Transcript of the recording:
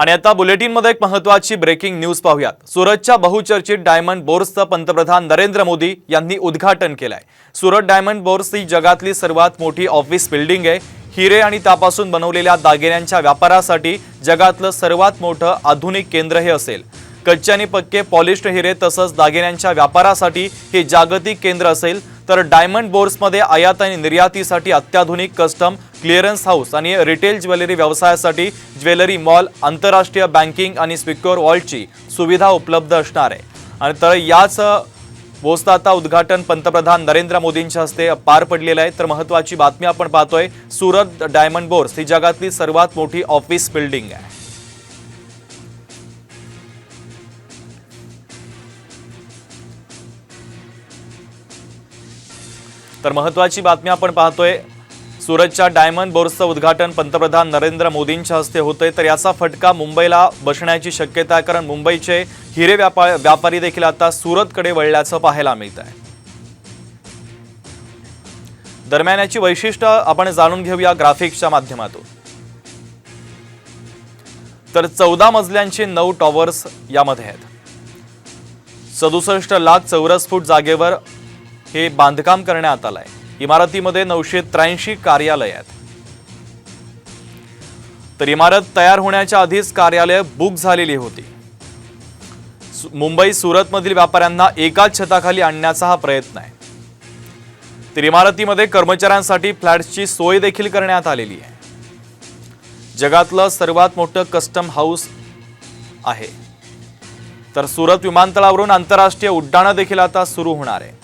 आणि आता बुलेटिनमध्ये एक महत्वाची ब्रेकिंग न्यूज पाहूयात. सुरतच्या बहुचर्चित डायमंड बोर्सचं पंतप्रधान नरेंद्र मोदी यांनी उद्घाटन केलंय. सुरत डायमंड बोर्स ही जगातली सर्वात मोठी ऑफिस बिल्डिंग आहे. हिरे आणि त्यापासून बनवलेल्या दागिन्यांच्या व्यापारासाठी जगातलं सर्वात मोठं आधुनिक केंद्र हे असेल. कच्चे आणि पक्के पॉलिश्ड हिरे तसंच दागिन्यांच्या व्यापारासाठी हे जागतिक केंद्र असेल. तर डायमंड बोर्समध्ये आयात आणि निर्यातीसाठी अत्याधुनिक कस्टम क्लिअरन्स हाऊस आणि रिटेल ज्वेलरी व्यवसायासाठी ज्वेलरी मॉल आंतरराष्ट्रीय बँकिंग आणि स्पिक्युअर वॉल्टची सुविधा उपलब्ध असणार आहे. आणि तर याच बोसचं आता उद्घाटन पंतप्रधान नरेंद्र मोदींच्या हस्ते पार पडलेलं आहे. तर महत्त्वाची बातमी आपण पाहतोय सुरत डायमंड बोर्स ही जगातली सर्वात मोठी ऑफिस बिल्डिंग आहे. तर महत्वाची बातमी आपण पाहतोय सुरतच्या डायमंड बोर्सचं उद्घाटन पंतप्रधान नरेंद्र मोदींच्या हस्ते होतंय. तर याचा फटका मुंबईला बसण्याची शक्यता आहे कारण मुंबईचे हिरे व्यापा व्यापारी देखील आता सुरतकडे वळल्याचं पाहायला मिळत आहे दरम्यान याची वैशिष्ट्य आपण जाणून घेऊया ग्राफिक्सच्या माध्यमातून. तर चौदा मजल्यांचे नऊ टॉवर्स यामध्ये आहेत. सदुसष्ट लाख चौरस फूट जागेवर हे बांधकाम करण्यात आलं आहे इमारतीमध्ये नऊशे त्र्याऐंशी कार्यालय आहेत. तर इमारत तयार होण्याच्या आधीच कार्यालय बुक झालेली होती. सु- मुंबई सुरतमधील व्यापाऱ्यांना एकाच छताखाली आणण्याचा हा प्रयत्न आहे. तर इमारतीमध्ये कर्मचाऱ्यांसाठी फ्लॅट्सची सोय देखील करण्यात आलेली आहे. जगातलं सर्वात मोठं कस्टम हाऊस आहे. तर सुरत विमानतळावरून आंतरराष्ट्रीय उड्डाणं देखील आता सुरू होणार आहे.